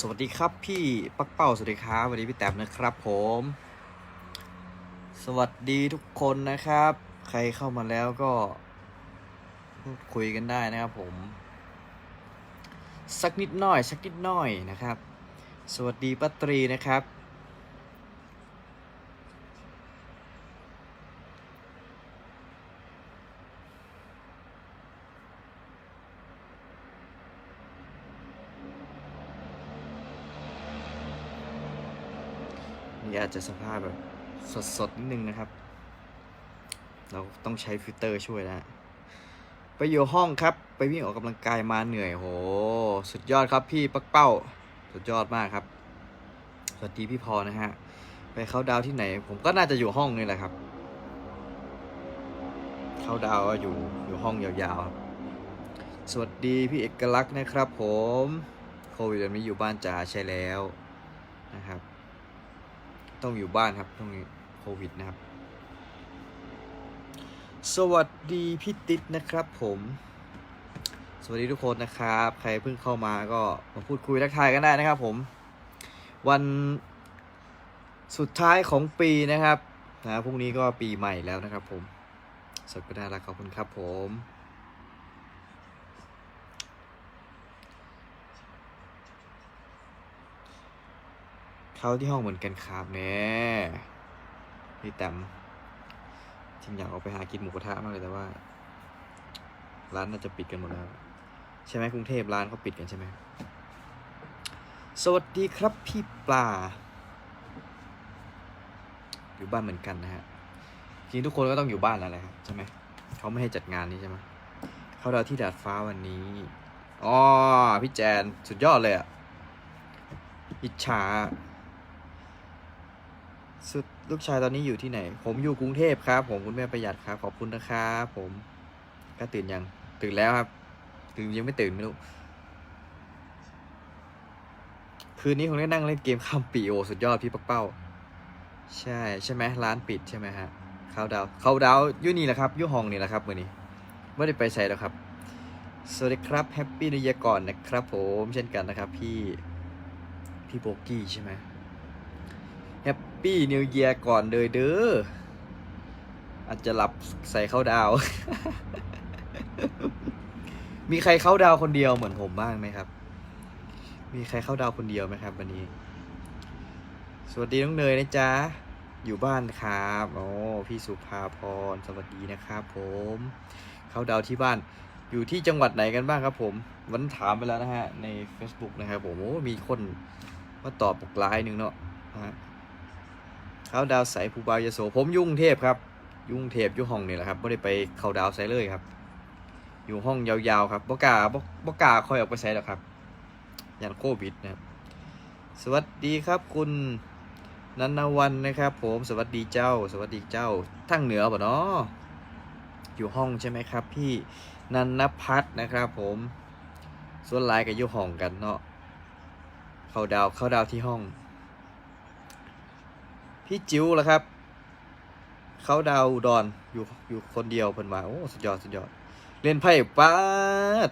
สวัสดีครับพี่ปักเป้าสวัสดีครับสวัสดีพี่แต้มนะครับผม สวัสดีทุกคนนะครับ ใครเข้ามาแล้วก็พูดคุยกันได้นะครับผม สักนิดหน่อย สักนิดหน่อยนะครับ สวัสดีป้าตรีนะครับ จจะสภาพแบบสดๆ นิดนึงนะครับ เราต้องใช้ฟิลเตอร์ช่วยนะฮะไปอยู่ห้องครับ ไปวิ่งออกกำลังกายมาเหนื่อยโห สุดยอดครับพี่ปักเป้า สุดยอดมากครับ สวัสดีพี่พอนะฮะ ไปเข้าดาวที่ไหน ผมก็น่าจะอยู่ห้องนี่แหละครับ เข้าดาวก็อยู่อยู่ห้องยาวๆครับสวัสดีพี่เอกลักษณ์นะครับผม โควิดแบบนี้อยู่บ้านจ๋าใช่แล้วนะครับ ต้องอยู่บ้านครับต้องโควิดนะครับ สวัสดีพี่ติ๊ดนะครับผม สวัสดีทุกคนนะครับ ใครเพิ่งเข้ามาก็มาพูดคุยทักทายกันได้นะครับผม วันสุดท้ายของปีนะครับนะพรุ่งนี้ก็ปีใหม่แล้วนะครับผมสดก็ได้ละขอบคุณครับผม เข้าที่ห้องเหมือนกันครับแน่พี่แต้มจริงอยากออกไปหากินหมูกระทะมากเลยแต่ว่า ร้านน่าจะปิดกันหมดแล้วใช่ไหมกรุงเทพร้านเขาปิดกันใช่ไหมสวัสดีครับพี่ปลาอยู่บ้านเหมือนกันนะฮะจริงทุกคนก็ต้องอยู่บ้านแล้วแหละครับใช่ไหมเขาไม่ให้จัดงานนี้ใช่ไหมเขาเดาที่ดาดฟ้าวันนี้อ๋อพี่แจนสุดยอดเลยอะอิจฉา สุดลูกชายตอนนี้อยู่ที่ไหน ผมอยู่กรุงเทพครับ ผมคุณแม่ประหยัดครับ ขอบคุณนะครับผม ก็ตื่นยัง ตื่นแล้วครับ ตื่นยังไม่ตื่นไม่รู้ คืนนี้คงได้นั่งเล่นเกมข้ามปีโอสุดยอดพี่ปักเป้า ใช่ใช่ไหมร้านปิดใช่ไหมฮะเข้าดาวเข้าดาวยู่นี่แหละครับยุ่ห้องนี่แหละครับมื่อนี้ไม่ได้ไปใส่แล้วครับ สวัสดีครับแฮปปี้นิยก่อนนะครับ ผมเช่นกันนะครับ พี่พี่โบกี้ใช่ไหม แฮปปี้นิวเ a r ก่อนเลยเด้อ อาจจะหลับใส่เข้าดาว มีใครเข้าดาวคนเดียวเหมือนผมบ้างไหมครับ มีใครเข้าดาวคนเดียวไหมครับ วันนี้ สวัสดีน้องเนยนะจ๊ะ อยู่บ้านครับโอ้พี่สุภาพรสวัสดีนะครับ ผม เข้าดาวที่บ้าน อยู่ที่จังหวัดไหนกันบ้างครับผมวันนนถามไปแล้วนะฮะ ใน Facebook นะครับผมโอ้มีคนมาตอบปกไลน์หนึ่งเนาะนะฮะ เขาดาวใสภูบาวยโสผมยุ่งเทพครับ ยุ่งเทพอยู่ห้องนี่แหละครับไม่ได้ไปเขาดาวใสเลยครับ อยู่ห้องยาวๆครับบกาบกบกาคอยออกไปใส่หรอกครับยันโควิดนะครับ สวัสดีครับคุณนันนวันนะครับ ผมสวัสดีเจ้า สวัสดีเจ้าทั้งเหนือป่ะเนาะอยู่ห้องใช่ไหมครับ พี่นันนพัฒนะครับ ผมส่วนหลายกับอยู่ห้องกันเนาะเข้าดาวเข้าดาวที่ห้อง พี่จิ๋วแล่ะครับ เขาดาวดอนอยู่อยู่คนเดียวเพิ่นว่าโอ้สุดยอดสุดยอด เล่นไพ่ป้าด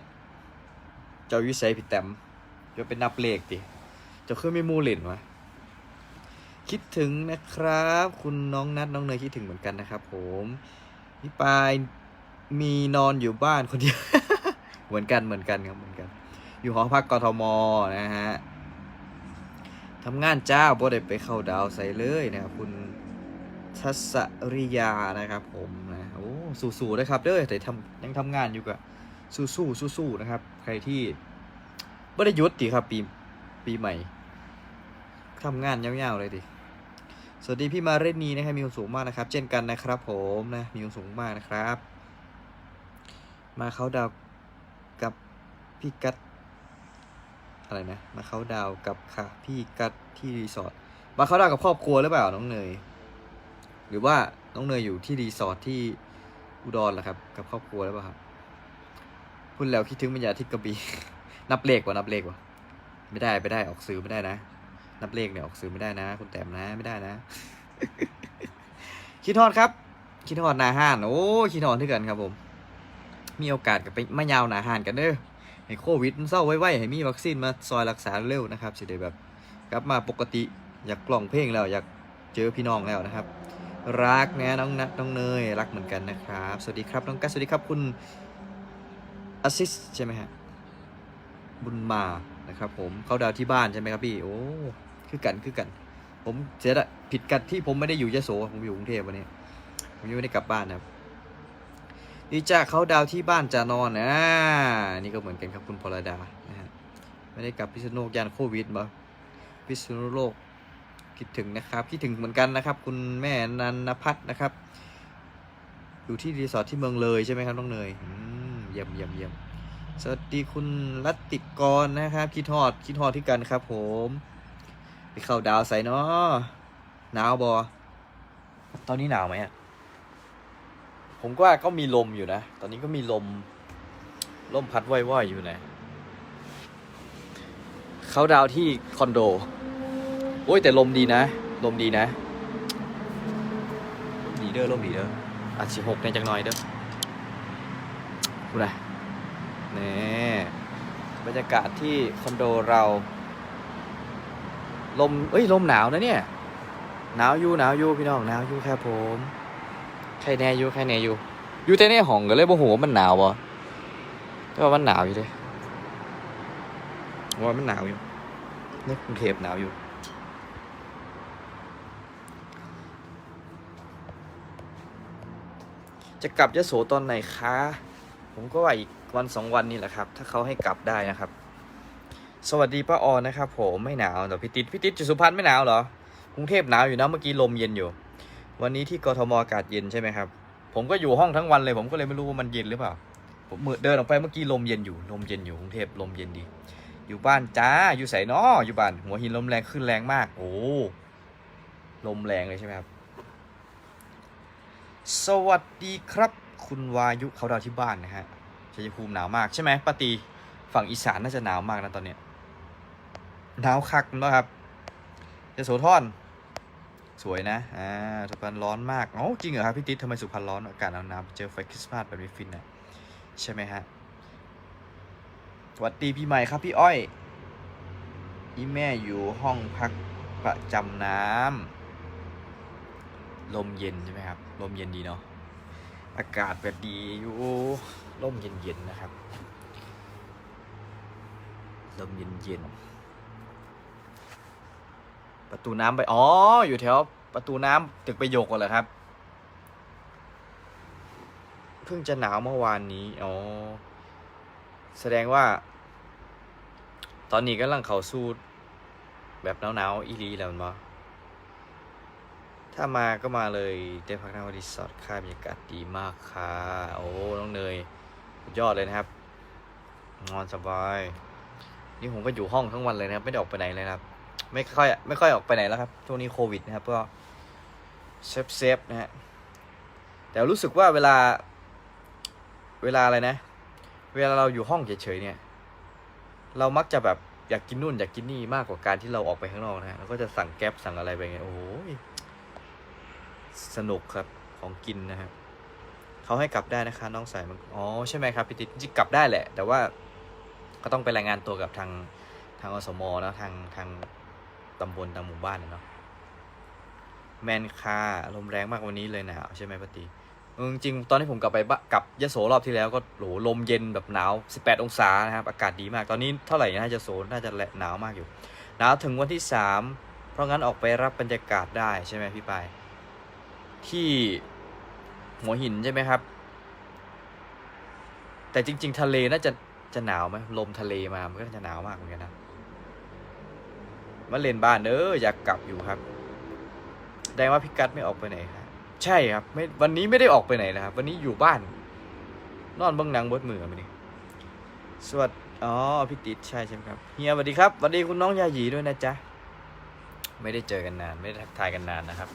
เจ้าวิสัยพี่แต้มจะเป็นนับเลขดิจ้าคือไม่มูเล่นวะคิดถึงนะครับ คุณน้องนัดน้องเนยคิดถึงเหมือนกันนะครับ ผมพี่ปายมีนอนอยู่บ้านคนเดียว เหมือนกันเหมือนกันครับเหมือนกัน อยู่หอพักกทมนะฮะ ทำงานจ้าบ่ได้ไปเข้าดาวใส่เลยนะครับคุณทัศริยานะครับผมนะโอ้สู้ๆนะครับเด้อแต่ทำยังทำงานอยู่กับสู้ๆสู้ๆนะครับ ใครที่บ่ได้ยุดติครับปีปีใหม่ทำงานยาวๆเลยดิสวัสดีพี่มาเรนนีนะครับมีความสูงมากนะครับ เช่นกันนะครับ ผมนะมีความสูงมากนะครับ มาเขาดาวกับพี่กัด อะไรนะ มาเขาดาวกับค่ะ พี่กัดที่รีสอร์ท มาเขาดาวกับครอบครัวหรือเปล่าน้องเนย หรือว่าน้องเนยอยู่ที่รีสอร์ทที่อุดรเหรอครับ กับครอบครัวหรือเปล่าครับพูดแล้วคิดถึงบรรยากาศที่กระบี่ นับเลขว่ะนับเลขว่ะไม่ได้ไม่ได้ออกสื่อไม่ได้นะ นับเลขเนี่ยออกสื่อไม่ได้นะ คุณแต้มนะไม่ได้นะ คิดทอดครับ คิดทอดนาห้าน โอ้คิดทอดที่กันครับผม มีโอกาสกับไปมายาวนาห้านกันเด้อ ให้โควิดมันเศร้าไว้ๆให้มีวัคซีนมาซอยรักษาเร็วนะครับสิได้แบบกลับมาปกติอยากกล่องเพลงแล้วอยากเจอพี่น้องแล้วนะครับ รักนะน้องนัทน้องเนยรักเหมือนกันนะครับ สวัสดีครับน้องกัสสวัสดีครับคุณอาซิสใช่ไหมฮะบุญมานะครับ ผมเข้าดาวที่บ้านใช่ไหมครับพี่โอ้คือกันคือกัน ผมเสียดผิดกันที่ผมไม่ได้อยู่ยโสผมอยู่กรุงเทพวันนี้ ผมยังไม่ได้กลับบ้านนะครับ ดีจ้าเขาดาวที่บ้านจะนอนนะนี่ก็เหมือนกันครับคุณพลดานะฮะไม่ได้กลับพิษณุโลกยานโควิดมาพิษณุโลกคิดถึงนะครับคิดถึงเหมือนกันนะครับ คุณแม่นันนพัฒน์นะครับ อยู่ที่รีสอร์ทที่เมืองเลยใช่ไหมครับน้องเนยเยี่ยมเยี่ยมเยี่ยมสวัสดีคุณรัตติกรนะครับ คิดฮอดคิดฮอดที่กันครับ ผมไปเข้าดาวใส่เนาะหนาวบอตอนนี้หนาวไหมอะ ผมก็ว่าก็มีลมอยู่นะ ตอนนี้ก็มีลม ลมพัดว่อยๆอยู่นะ เขาดาวที่คอนโด โอ้ยแต่ลมดีนะ ลมดีนะ ดีเด้อลมดีเด้ออาจสิหกในจังหน่อยเด้อดูนะนี่บรรยากาศที่คอนโดเรา ลม เอ้ย ลมหนาวนะเนี่ย หนาวอยู่หนาวอยู่พี่น้องหนาวอยู่ครับผม ใครแน่อยู่ใครแน่อยู่อยู่แต่ในห้องก็เลยบ่ฮู้ว่ามันหนาวบ่แต่ว่ามันหนาวอยู่เด้ว่ามันหนาวอยู่ในกรุงเทพหนาวอยู่จะกลับยโสตอนไหนคะ ผมก็ว่าอีกวันสองวันนี้แหละครับ ถ้าเขาให้กลับได้นะครับ สวัสดีป้าออนนะครับ ผมไม่หนาวแต่พี่ติดพี่ติดจุสุพรรณไม่หนาวเหรอกรุงเทพหนาวอยู่นะเมื่อกี้ลมเย็นอยู่ วันนี้ที่กทมอากาศเย็นใช่ไหมครับ ผมก็อยู่ห้องทั้งวันเลย ผมก็เลยไม่รู้ว่ามันเย็นหรือเปล่า ผมมือเดินออกไปเมื่อกี้ลมเย็นอยู่ ลมเย็นอยู่กรุงเทพลมเย็นดี อยู่บ้านจ้า อยู่ใส่นออยู่บ้าน หัวหินลมแรงขึ้นแรงมาก โอ้ ลมแรงเลยใช่ไหมครับ สวัสดีครับ คุณวายุเขาดาวที่บ้านนะฮะชัยภูมิหนาวมากใช่ไหมปาตีฝั่งอีสานน่าจะหนาวมากนะตอนเนี้ยหนาวคักนะครับจะโสธร สวยนะ อ่าสุพรรณร้อนมาก โอ้จริงเหรอครับพี่ติ๊ดทำไมสุพรรณร้อน อากาศหนาวๆเจอไฟคริสต์มาสแบบนี้ฟินนะใช่ไหมฮะสวัสดีพี่ใหม่ครับพี่อ้อย อีแม่อยู่ห้องพักประจำน้ำลมเย็นใช่ไหมครับ ลมเย็นดีเนาะ อากาศแบบดีอยู่ลมเย็นๆนะครับ ลมเย็นๆ ประตูน้ำไป อ๋อ อยู่แถวประตูน้ำตึกประโยคกันเหรอครับ เพิ่งจะหนาวเมื่อวานนี้ อ๋อ แสดงว่า ตอนนี้กำลังเขาสู้แบบหนาวๆอีรีแล้วมั้งถ้ามาก็มาเลยเดพักนาวรีสอร์ทค่าบรรยากาศดีมากค่ะ โอ้น้องเนยยอดเลยนะครับ นอนสบาย นี่ผมก็อยู่ห้องทั้งวันเลยนะครับ ไม่ได้ออกไปไหนเลยนะครับ ไม่ค่อยไม่ค่อยออกไปไหนแล้วครับช่วงนี้โควิดนะครับก็เซฟเซฟนะฮะแต่รู้สึกว่าเวลา เวลาอะไรนะ เวลาเราอยู่ห้องเฉยๆเนี่ย เรามักจะแบบอยากกินนู่นอยากกินนี่มากกว่าการที่เราออกไปข้างนอกนะฮะเราก็จะสั่งแก๊ปสั่งอะไรไปไงโอ้ยสนุกครับของกินนะฮะเขาให้กลับได้นะคะน้องสายมันอ๋อใช่ไหมครับพี่ติ๊ดจริงกลับได้แหละ แต่ว่าก็ต้องไปรายงานตัวกับทางทางอสมนะทางทาง ตำบลทางหมู่บ้านเนาะแมนคาลมแรงมากวันนี้เลยหนาวใช่ไหมปฏิจริงตอนที่ผมกลับไปบ้านกลับยโสรอบที่แล้วก็โหลมเย็นแบบหนาว 18 องศานะครับ อากาศดีมากตอนนี้เท่าไหร่นะยโสน่าจะแหละหนาวมากอยู่หนาวถึงวันที่ 3 เพราะงั้นออกไปรับบรรยากาศได้ใช่ไหมพี่ปายที่หัวหินใช่ไหมครับ แต่จริง ๆ ทะเลน่าจะจะหนาวไหมลมทะเลมามันก็จะหนาวมากเหมือนกันนะ มาเล่นบ้านเด้ออยากกลับอยู่ครับแดงว่าพี่กัดไม่ออกไปไหนครับใช่ครับไม่วันนี้ไม่ได้ออกไปไหนนะครับ วันนี้อยู่บ้าน นอนเบิ้องหนังบดมือมานี่สวัสดีอ๋อพี่ติดใช่ใช่ไหมครับเฮียสวัสดีครับสวัสดีคุณน้องยาหยีด้วยนะจ๊ะไม่ได้เจอกันนาน ไม่ได้ทักทายกันนานนะครับ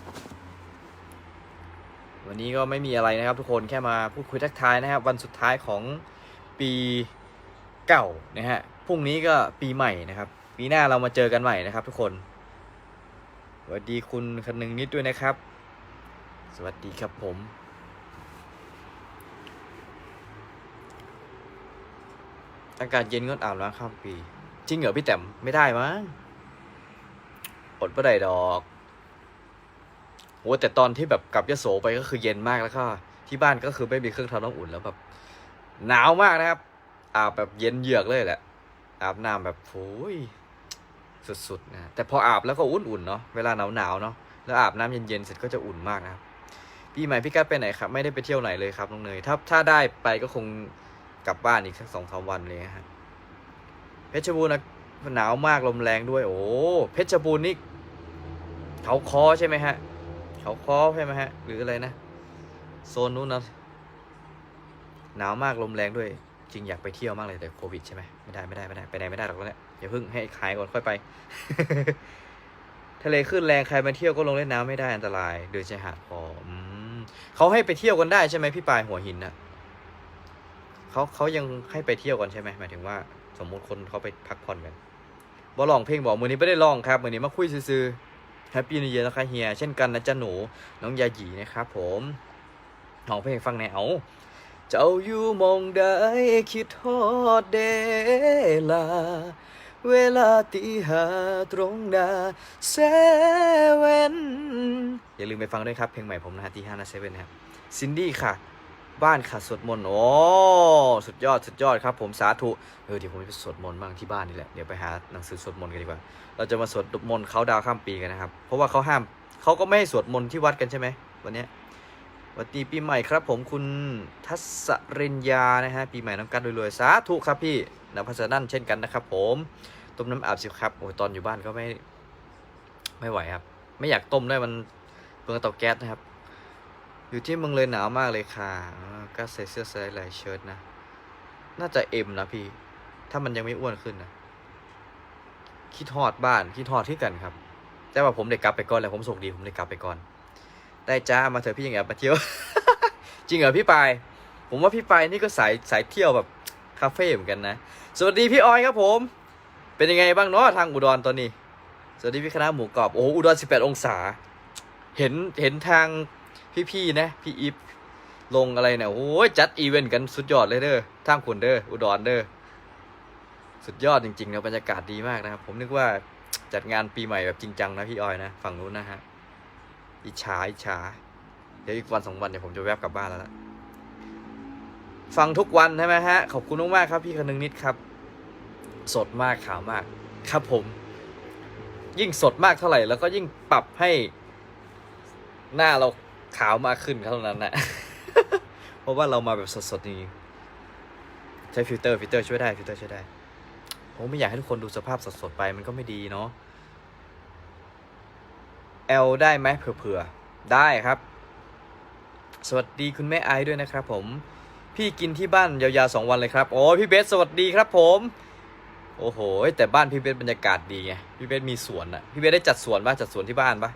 วันนี้ก็ไม่มีอะไรนะครับ ทุกคนแค่มาพูดคุยทักทายนะครับ วันสุดท้ายของปีเก่านะฮะพรุ่งนี้ก็ปีใหม่นะครับ ปีหน้าเรามาเจอกันใหม่นะครับทุกคนสวัสดีคุณคนหนึ่งนิดด้วยนะครับ สวัสดีครับผมอากาศเย็นงดอาบน้ำข้ามปีจริงเหรอพี่แต้มไม่ได้มั้งอดไม่ได้ดอกโหแต่ตอนที่แบบกลับยโสไปก็คือเย็นมากแล้วก็ ที่บ้านก็คือไม่มีเครื่องทำน้ำอุ่นแล้วแบบหนาวมากนะครับ อาบแบบเย็นเยือกเลยแหละอาบน้ำแบบโอ้ย สุดๆนะแต่พออาบแล้วก็อุ่นๆเนาะเวลาหนาวๆเนาะแล้วอาบน้ำเย็นๆเสร็จก็จะอุ่นมากนะครับปีใหม่พี่กัดไปไหนครับไม่ได้ไปเที่ยวไหนเลยครับน้องเนยถ้าถ้าได้ไปก็คงกลับบ้านอีกสักสองสามวันเลยนะฮะเพชรบูรณ์นะหนาวมากลมแรงด้วย โอ้เพชรบูรณ์นี่เขาคอใช่ไหมฮะ เขาคอใช่ไหมฮะ หรืออะไรนะโซนนู้นนะหนาวมากลมแรงด้วย จริงอยากไปเที่ยวมากเลยแต่โควิดใช่ไหมไม่ได้ไม่ได้ไม่ได้ไปไหนไม่ได้หรอกแล้วเนี่ย อย่าเพิ่งให้ขายก่อนค่อยไป ทะเลขึ้นแรงใครมาเที่ยวก็ลงเล่นน้ำไม่ได้อันตรายเดินชายหาดพออเขาให้ไปเที่ยวกันได้ใช่ไหมพี่ปลายหัวหินน่ะเขาเขายังให้ไปเที่ยวกันใช่ไหมหมายถึงว่า สมมุติคนเขาไปพักผ่อนกันบอลองเพลงบอกมือนี้ไม่ได้ลองครับมือนี้มาคุยซื่อแฮปปี้นิวเยียร์นะคะเฮียเช่นกันนะจ๊ะหนูน้องยาหยีนะครับผมลองเพลงฟังแนวเจ้าอยู่มองได้คิดฮอดเดลา เวลาตีหาตรงนาเซเว่นอย่าลืมไปฟังด้วยครับ เพลงใหม่ผมนะฮะตีห้านาเซเว่นนะครับซินดี้ค่ะ บ้านค่ะสวดมนต์โอ้สุดยอดสุดยอดครับ ผมสาธุเออเดี๋ยวผมไปสวดมนต์บ้างที่บ้านนี่แหละเดี๋ยวไปหาหนังสือสวดมนต์กันดีกว่า เราจะมาสวดมนต์เขาดาวข้ามปีกันนะครับ เพราะว่าเขาห้ามเขาก็ไม่ให้สวดมนต์ที่วัดกันใช่ไหมวันนี้วัสดีปีใหม่ครับผมคุณทัศริญญานะฮะปีใหม่น้ำกันรวยๆสาธุครับพี่นภัสนั่นเช่นกันนะครับผม ต้มน้ำอาบสิครับโอ้ยตอนอยู่บ้านก็ไม่ ไม่ไหวครับ ไม่อยากต้มด้วยมันเปลืองเตาแก๊สนะครับ อยู่ที่เมืองเลยหนาวมากเลยค่ะก็ใส่เสื้อใสไลด์ลายเชิ้ตนะ น่าจะเอ็มนะพี่ ถ้ามันยังไม่อ้วนขึ้นนะคิดทอดบ้านคิดทอดที่กันครับ แต่ว่าผมได้กลับไปก่อนแล้วผมโชคดีผมได้กลับไปก่อน ได้จ้ามาเถอะพี่ยังไงมาเที่ยว จริงเหรอพี่ปาย ผมว่าพี่ปายนี่ก็สายสายเที่ยวแบบคาเฟ่เหมือนกันนะ สวัสดีพี่ออยครับผม เป็นยังไงบ้างเนาะทางอุดรตอนนี้ สวัสดีพี่คณะหมูกรอบโอ้โหอุดร 18 องศา เห็นเห็นทางพี่ๆนะพี่อีฟลงอะไรเนี่ยโอ้ยจัดอีเวนต์กันสุดยอดเลยเด้อทางคุณเด้ออุดรเด้อสุดยอดจริงๆนะบรรยากาศดีมากนะครับ ผมนึกว่าจัดงานปีใหม่แบบจริงจังนะพี่ออยนะฝั่งนู้นนะฮะอิจฉาอิจฉาเดี๋ยวอีกวันสองวันเดี๋ยวผมจะแวบกลับบ้านแล้วละฟังทุกวันใช่ไหมฮะขอบคุณมากๆครับพี่คนึงนิดครับ สดมากขาวมาก ครับผม ยิ่งสดมากเท่าไหร่ แล้วก็ยิ่งปรับให้หน้าเราขาวมากขึ้นเท่านั้นนะเพราะว่าเรามาแบบสดๆจริงใช้ฟิลเตอร์ฟิลเตอร์ช่วยได้ฟิลเตอร์ช่วยได้ผมไม่อยากให้ทุกคนดูสภาพสดๆไปมันก็ไม่ดีเนาะแอลได้ไหมเผื่อๆ ได้ครับ สวัสดีคุณแม่ไอซ์ด้วยนะครับผม พี่กินที่บ้านยาวๆสองวันเลยครับ โอ้พี่เบสสวัสดีครับผม โอ้โห แต่บ้านพี่เบสบรรยากาศดีไง พี่เบสมีสวนอะพี่เบสได้จัดสวนปะจัดสวนที่บ้านปะ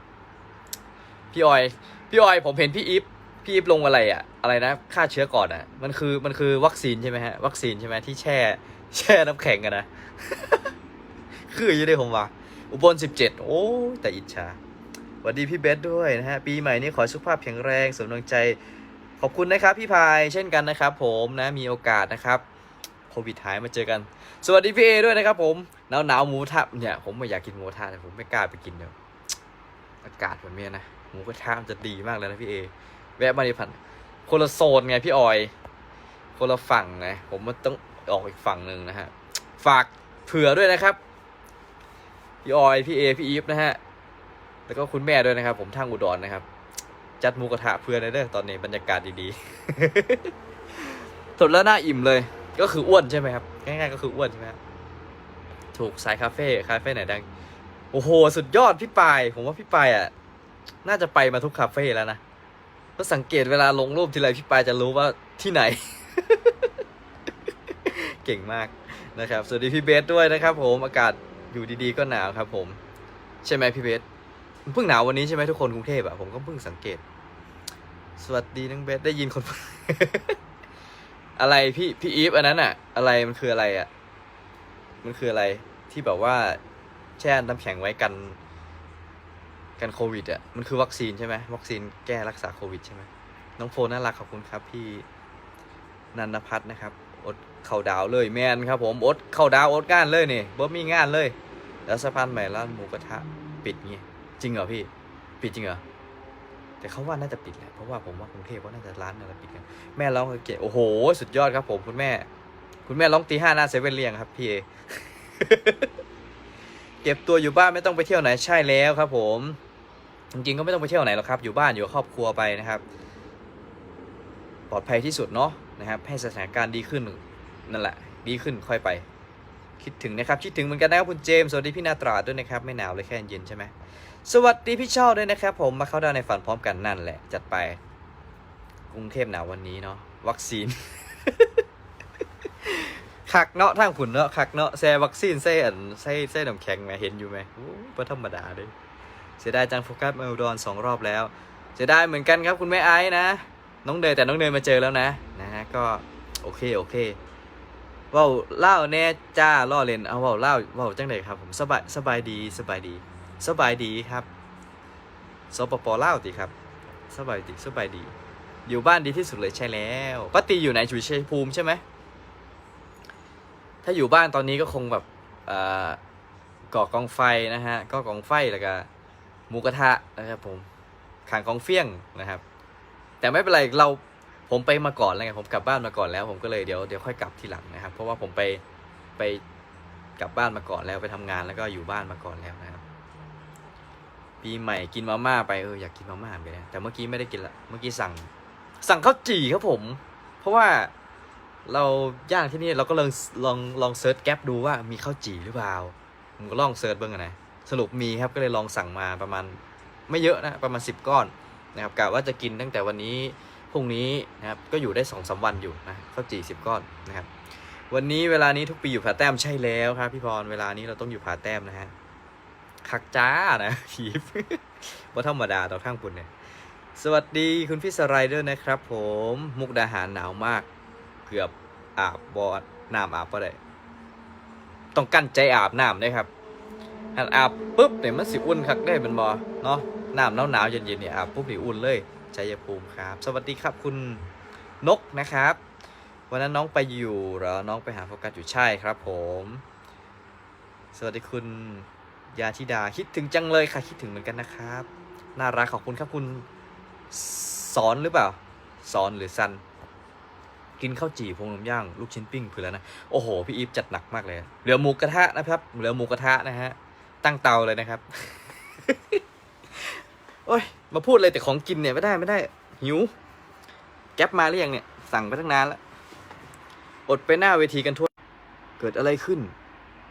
พี่ออย พี่ออยผมเห็นพี่อีฟ พี่อีฟลงอะไรอะอะไรนะ ฆ่าเชื้อก่อนอะมันคือ มันคือวัคซีนใช่ไหมฮะ วัคซีนใช่ไหมที่แช่ แช่น้ำแข็งกันนะ คืออยู่ได้ผมว่า อุบลสิบเจ็ด โอ้ แต่อิจฉาสวัสดีพี่เบสด้วยนะฮะ ปีใหม่นี้ขอสุขภาพแข็งแรงสมดวงใจ ขอบคุณนะครับพี่พาย เช่นกันนะครับ ผมนะ มีโอกาสนะครับ โควิดหายมาเจอกัน สวัสดีพี่เอด้วยนะครับผมหนาวหนาวหมูทะเนี่ยผมไม่อยากกินหมูทะแต่ผมไม่กล้าไปกินเดี๋ยวอากาศแบบนี้นะหมูกระทะมันจะดีมากเลยนะพี่เอแวะมาดิพันคนละโซนไงพี่ออย คนละฝั่งไงผมมันต้องออกอีกฝั่งหนึ่งนะฮะฝากเผื่อด้วยนะครับพี่ออยพี่เอพี่อีฟนะฮะแล้วก็คุณแม่ด้วยนะครับ ผมทางอุดรนนะครับ จัดหมูกระทะเพื่อนเลยเด้อตอนนี้บรรยากาศดีๆสดแล้วหน้าอิ่มเลย ก็คืออ้วนใช่ไหมครับ ง่ายๆก็คืออ้วนใช่ไหมครับถูกสายคาเฟ่คาเฟ่ไหนดัง โอ้โห สุดยอดพี่ปาย ผมว่าพี่ปายอะ น่าจะไปมาทุกคาเฟ่แล้วนะเพราสังเกตเวลาลงรูปทีไรพี่ปายจะรู้ว่าที่ไหน เก่งมากนะครับ สวัสดีพี่เบสด้วยนะครับ ผม อากาศอยู่ดีๆก็หนาวครับ ผม ใช่ไหมพี่เบส เพิ่งหนาววันนี้ใช่ไหมทุกคนกรุงเทพอะ ผมก็เพิ่งสังเกต สวัสดีน้องเบสได้ยินคน อะไรพี่พี่อีฟอันนั้นอะอะไรมันคืออะไรอะมันคืออะไรที่แบบว่าแช่น้ำแข็งไว้กันกันโควิดอะมันคือวัคซีนใช่ไหมวัคซีนแก้รักษาโควิดใช่ไหมน้องโฟน่ารักขอบคุณครับพี่นันพัฒนะครับอดเข้าดาวเลยแมนครับผมอดเข้าดาวอดงานเลยนี่บ่มีงานเลย แล้วสะพานใหม่ร้านหมูกระทะปิดงี้จริงเหรอพี่ ปิดจริงเหรอ แต่เขาว่าน่าจะปิดแหละเพราะว่าผมว่ากรุงเทพว่าน่าจะร้านอะไรปิดกันแม่ร้องเก๋โอ้โห สุดยอดครับผมคุณแม่ คุณแม่ร้องตีห้าหน้าเซเว่นเรียงครับพี่เอเก็บตัวอยู่บ้านไม่ต้องไปเที่ยวไหนใช่แล้วครับ ผม จริงๆก็ไม่ต้องไปเที่ยวไหนหรอกครับ อยู่บ้านอยู่ครอบครัวไปนะครับ ปลอดภัยที่สุดเนาะนะครับ ให้สถานการณ์ดีขึ้นนั่นแหละ ดีขึ้นค่อยไป คิดถึงนะครับคิดถึงเหมือนกันนะครับคุณเจมส์สวัสดีพี่นาตราดด้วยนะครับไม่หนาวเลยแค่เย็นใช่ไหมสวัสดีพี่เช่อด้วยนะครับผมมาเข้าดาวในฝันพร้อมกันนั่นแหละจัดไปกรุงเทพหนาววันนี้เนาะวัคซีนคักเนาะทางผุนเนาะคักเนาะแซ่วัคซีนแซ่อันแซ่แซ่น้ำแข็งไหมเห็นอยู่ไหมโอ้บ่ธรรมดาเลยเสียดายจังโฟกัสมาอุดรสองรอบแล้วเสียดายเหมือนกันครับคุณแม่ไอ้นะ น้องเดยแต่น้องเดยมาเจอแล้วนะนะฮะก็โอเคโอเค เว้าเล่าแน่จ้าล่อเล่นเอาเว้าเล่าเว้าจังไดครับผมสบายสบายดีสบายดีสบายดีครับสปปเล่าติครับสบายดีสบายดี อยู่บ้านดีที่สุดเลยใช่แล้วป้าตีอยู่ไหนอยู่ชัยภูมิใช่ไหมถ้าอยู่บ้านตอนนี้ก็คงแบบเก่อกองไฟนะฮะก็กองไฟแล้วก็หมูกระทะนะครับผมขางกองเฟี้ยงนะครับ แต่ไม่เป็นไรเรา ผมไปมาก่อนแล้วไงผมกลับบ้านมาก่อนแล้วผมก็เลยเดี๋ยวเดี๋ยวค่อยกลับทีหลังนะครับ เพราะว่าผมไปไปกลับบ้านมาก่อนแล้วไปทำงานแล้วก็อยู่บ้านมาก่อนแล้วนะครับ ปีใหม่กินมาม่าไปเอออยากกินมาม่าไปนะแต่เมื่อกี้ไม่ได้กินละเมื่อกี้สั่ง สั่งข้าวจี่ครับผม เพราะว่าเราย่างที่นี่เราก็ลองลองลองเซิร์ชแก๊ปดูว่ามีข้าวจี่หรือเปล่าผมก็ลองเซิร์ชเบ้างนะสรุปมีครับก็เลยลองสั่งมาประมาณ ไม่เยอะนะประมาณ 10 ก้อนนะครับกะว่าจะกินตั้งแต่วันนี้ พรุ่งนี้นะครับก็อยู่ได้สองสาวันอยู่นะข้าวจี่สิบก้อนนะครับ วันนี้เวลานี้ทุกปีอยู่ผาแต้มใช่แล้วครับ พี่พรเวลานี้เราต้องอยู่ผาแต้มนะฮะคักจ้านะผีบว่าธรรมดาต่อข้างปุ่นเนี่ยสวัสดีคุณพี่สไลเดอร์นะครับ ผมมุกดาหารหนาวมาก เกือบอาบบอดน้ำอาบก็ได้ต้องกั้นใจอาบน้ำด้ครับอาบปุ๊บเนี่ยมันสิอุ่นคักได้เป็นบอเนาะน้ำหนาวหนาวเย็นๆเนี่ยอาบปุ๊บนี่อุ่นเลย ชัยภูมิครับ สวัสดีครับคุณนกนะครับ วันนั้นน้องไปอยู่เหรอน้องไปหาโฟกัสอยู่ใช่ครับผม สวัสดีคุณยาธิดาคิดถึงจังเลยค่ะคิดถึงเหมือนกันนะครับ น่ารักขอบคุณครับคุณสอนหรือเปล่า สอนหรือซัน กินข้าวจี่พวงนมย่าง ลูกชิ้นปิ้งเผื่อแล้วนะ โอ้โห พี่อีฟจัดหนักมากเลย เหลือหมูกระทะนะครับ เหลือหมูกระทะนะฮะ ตั้งเตาเลยนะครับ โอ้ย มาพูดเลยแต่ของกินเนี่ยไม่ได้ไม่ได้ หิว แก๊ปมาหรือยังเนี่ย สั่งไปตั้งนานแล้ว อดไปหน้าเวทีกันทั่ว เกิดอะไรขึ้น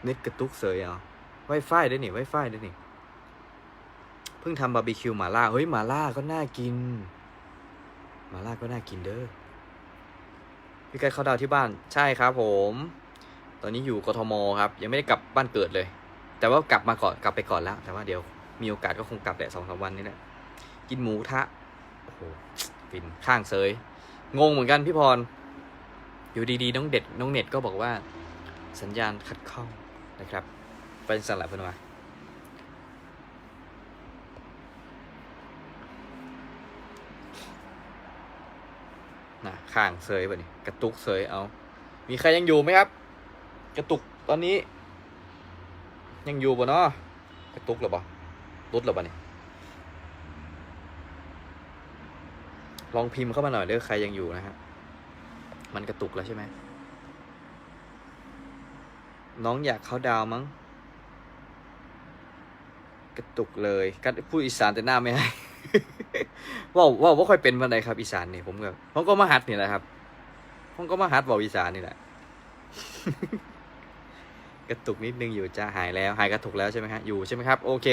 เน็ตกระตุกเสยเหรอไวไฟได้นี่ไวไฟได้นี่ เพิ่งทำบาร์บีคิวหมาล่า เฮ้ยหมาล่าก็น่ากิน หมาล่าก็น่ากินเด้อ พี่ไก่เขาดาวที่บ้าน ใช่ครับผม ตอนนี้อยู่กทมครับ ยังไม่ได้กลับบ้านเกิดเลย แต่ว่ากลับมาก่อน กลับไปก่อนแล้ว แต่ว่าเดี๋ยว มีโอกาสก็คงกลับแหละสองสามวันนี้แหละกินหมูทะโอ้โหฟินข้างเซยงงเหมือนกันพี่พร อยู่ดีๆ น้องเด็ดน้องเน็ตก็บอกว่า สัญญาณขัดข้องนะครับเป็นสลับเพิ่นมานะข้างเซยป่ะนี่กระตุกเซยเอา มีใครยังอยู่ไหมครับ กระตุกตอนนี้ ยังอยู่ป่ะเนาะกระตุกหรือเปล่า รุดหรอปล่านี่ยลองพิมพ์เข้ามาหน่อยเด้อใครยังอยู่นะครับมันกระตุกแล้วใช่ไหมน้องอยากเขาดาวมั้ง กระตุกเลยกันพูดอีสานแต่หน้าไม่ให้ว่าว่าว่าค่อยเป็นวันใดครับ อีสานนี่ผมก็ผมก็มาหัดนี่แหละครับผมก็มาหัดบอกอีสานนี่แหละ กระตุกนิดนึงอยู่จะหายแล้ว หายกระตุกแล้วใช่ไหมฮะอยู่ใช่ไหมครับ โอเค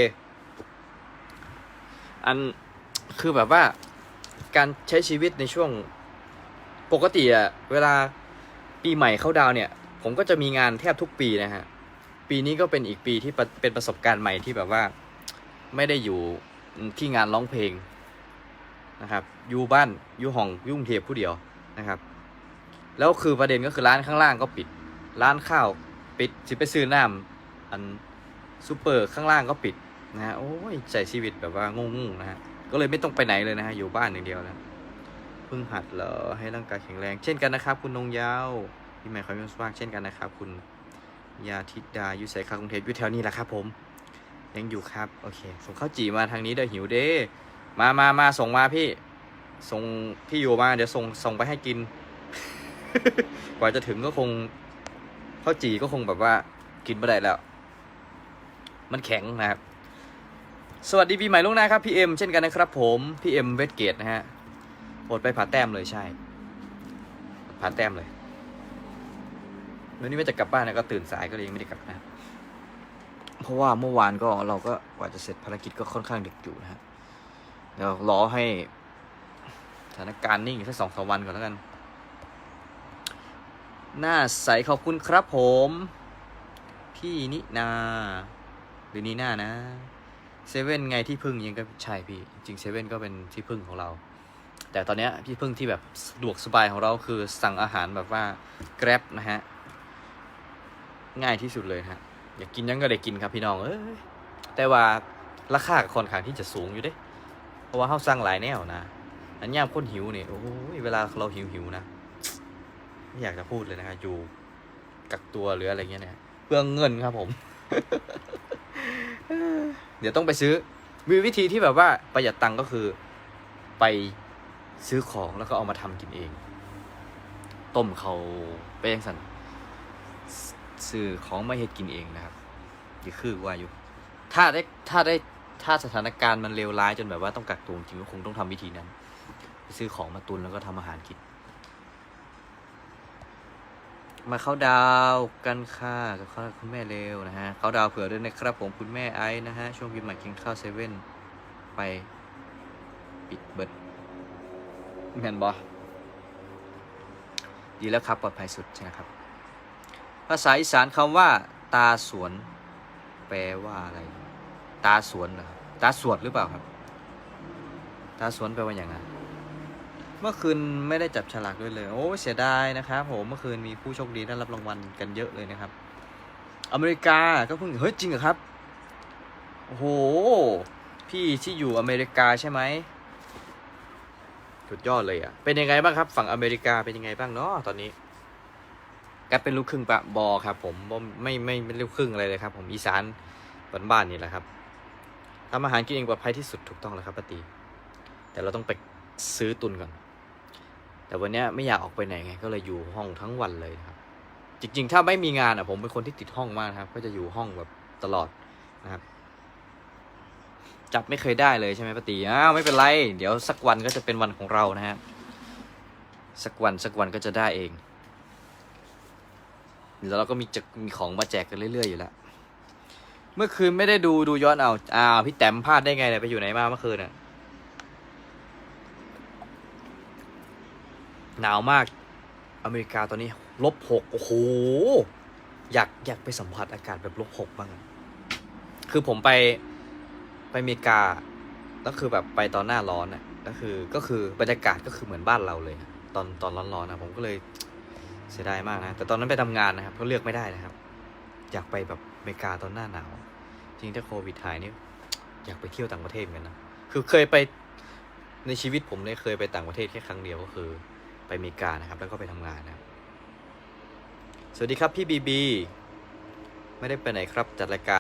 อันคือแบบว่าการใช้ชีวิตในช่วงปกติอะเวลาปีใหม่เข้าดาวเนี่ย ผมก็จะมีงานแทบทุกปีนะฮะ ปีนี้ก็เป็นอีกปีที่เป็นประสบการณ์ใหม่ที่แบบว่า ไม่ได้อยู่ที่งานร้องเพลงนะครับ อยู่บ้านอยู่ห้องยุ่งเทพผู้เดียวนะครับ แล้วคือประเด็นก็คือร้านข้างล่างก็ปิด ร้านข้าวปิดสิไปซื้อน้ำอันซูเปอร์ข้างล่างก็ปิด นะฮะโอ้ยใช้ชีวิตแบบว่างงๆนะฮะก็เลยไม่ต้องไปไหนเลยนะฮะอยู่บ้านอย่างเดียวนะเพิ่งหัดเหรอให้ร่างกายแข็งแรง เช่นกันนะครับ คุณนงยาวพี่ใหม่ขอมีความว่างเช่นกันนะครับ คุณยาทิดาอยู่ใส่คากรุงเทพอยู่แถวนี้แหละครับ ผม ยังอยู่ครับโอเค ส่งข้าวจี่มาทางนี้เด้อหิวเด้มามามาส่งมาพี่ ส่งพี่อยู่มาเดี๋ยวส่งส่งไปให้กิน กว่าจะถึงก็คงข้าวจี่ก็คงแบบว่ากินไม่ได้แล้ว มันแข็งนะครับ สวัสดีปีใหม่ล่วงหน้าครับพี่เอ็มเช่นกันนะครับผมพี่เอ็มเวสเกตนะฮะอดไปผ่าแต้มเลยใช่ผ่าแต้มเลยวันนี้ว่จะกลับบ้านนะก็ตื่นสายก็เลยยังไม่ได้กลับนะ เพราะว่าเมื่อวานก็เราก็กว่าจะเสร็จภารกิจก็ค่อนข้างดึกอยู่นะฮะเดี๋ยวรอให้สถานการณ์นิ่งอีกสักสองสามวันก่อนแล้วกัน หน้าใสขอบคุณครับผม พี่นินาหรือนีน่านะ เซเว่นไงที่พึ่งยังก็ใช่พี่จริงเซเว่นก็เป็นที่พึ่งของเรา แต่ตอนเนี้ยที่พึ่งที่แบบสะดวกสบายของเราคือสั่งอาหารแบบว่า Grab นะฮะ ง่ายที่สุดเลยฮะ อยากกินยังก็ได้กินครับพี่น้องเอ้ยแต่ว่าราคาค่อนข้างที่จะสูงอยู่เด้ เพราะว่าเขาสั่งหลายแนวนะอันยามคนหิวเนี่ยโอ้ยเวลาเราหิวหิวนะไม่อยากจะพูดเลยนะครับอยู่กักตัวหรืออะไรเงี้ยเนี่ยเปลืองเงินครับผม เดี๋ยวต้องไปซื้อ มีวิธีที่แบบว่าประหยัดตังก็คือไปซื้อของแล้วก็เอามาทำกินเอง ต้มเขาไปยังสันซื้อของมาเฮ็ดกินเองนะครับอย่าคือว่าอยู่ ถ้าได้ถ้าได้ถ้าสถานการณ์มันเลวร้ายจนแบบว่าต้องกักตัวจริงก็คงต้องทำวิธีนั้นไปซื้อของมาตุนแล้วก็ทำอาหารกิน มาเข้าดาวกันค่ะกับข้าวคุณแม่เร็วนะฮะเข้าดาวเผื่อด้วยนะครับ ผมคุณแม่ไอ้นะฮะช่วงปีใหม่กินข้าวเซเว่นไปปิดเบิดแมนบอดีแล้วครับปลอดภัยสุดใช่ไหมครับ ภาษาอีสานคำว่า ตาสวน แปลว่าอะไร ตาสวนเหรอครับตาสวดหรือเปล่าครับ ตาสวนแปลว่าอย่างไร เมื่อคืนไม่ได้จับฉลากด้วยเลย โอ้เสียดายนะครับผมเมื่อคืนมีผู้โชคดีได้รับรางวัลกันเยอะเลยนะครับ อเมริกาก็เพิ่งเฮ้ยจริงเหรอครับโอ้โหพี่ที่อยู่อเมริกาใช่ไหมสุดยอดเลยอะเป็นยังไงบ้างครับ ฝั่งอเมริกาเป็นยังไงบ้างเนาะตอนนี้แกเป็นลูกครึ่งปะบอครับ ผมบ่ไม่ไม่ไม่ลูกครึ่งอะไรเลยครับ ผมอีสานบ้านๆนี่แหละครับทำอาหารกินเองปลอดภัยที่สุดถูกต้องแล้วครับป้าตีแต่เราต้องไปซื้อตุนก่อน แต่วันนี้ไม่อยากออกไปไหนไงก็เลยอยู่ห้องทั้งวันเลยครับ จริง ๆ ถ้าไม่มีงานอะผมเป็นคนที่ติดห้องมากครับ ก็จะอยู่ห้องแบบตลอดนะครับ จับไม่เคยได้เลยใช่ไหมปตีอ้าวไม่เป็นไร เดี๋ยวสักวันก็จะเป็นวันของเรานะฮะสักวันสักวันก็จะได้เองแล้วเราก็มีจะมีของมาแจกกันเรื่อยๆอยู่แล้วเมื่อคืนไม่ได้ดูดูย้อนเอาอ้าวพี่แต้มพลาดได้ไงเนี่ยไปอยู่ไหนมาเมื่อคืนอะ หนาวมากอเมริกาตอนนี้ลบหกโอ้โห อยากอยากไปสัมผัสอากาศแบบลบหกบ้าง คือผมไปไปอเมริกาแล้วคือแบบไปตอนหน้าร้อนอะแล้วคือก็คือบรรยากาศก็คือเหมือนบ้านเราเลยอะตอนตอนร้อนๆนะผมก็เลยเสียดายมากนะ แต่ตอนนั้นไปทำงานนะครับก็เลือกไม่ได้นะครับ อยากไปแบบอเมริกาตอนหน้าหนาว จริงถ้าโควิดหายนี่อยากไปเที่ยวต่างประเทศเหมือนกันนะ คือเคยไปในชีวิตผมเนี่ยเคยไปต่างประเทศแค่ครั้งเดียวก็คือ ไปอเมริกานะครับ แล้วก็ไปทำงานนะครับ สวัสดีครับพี่บีบี ไม่ได้ไปไหนครับจัดรายการ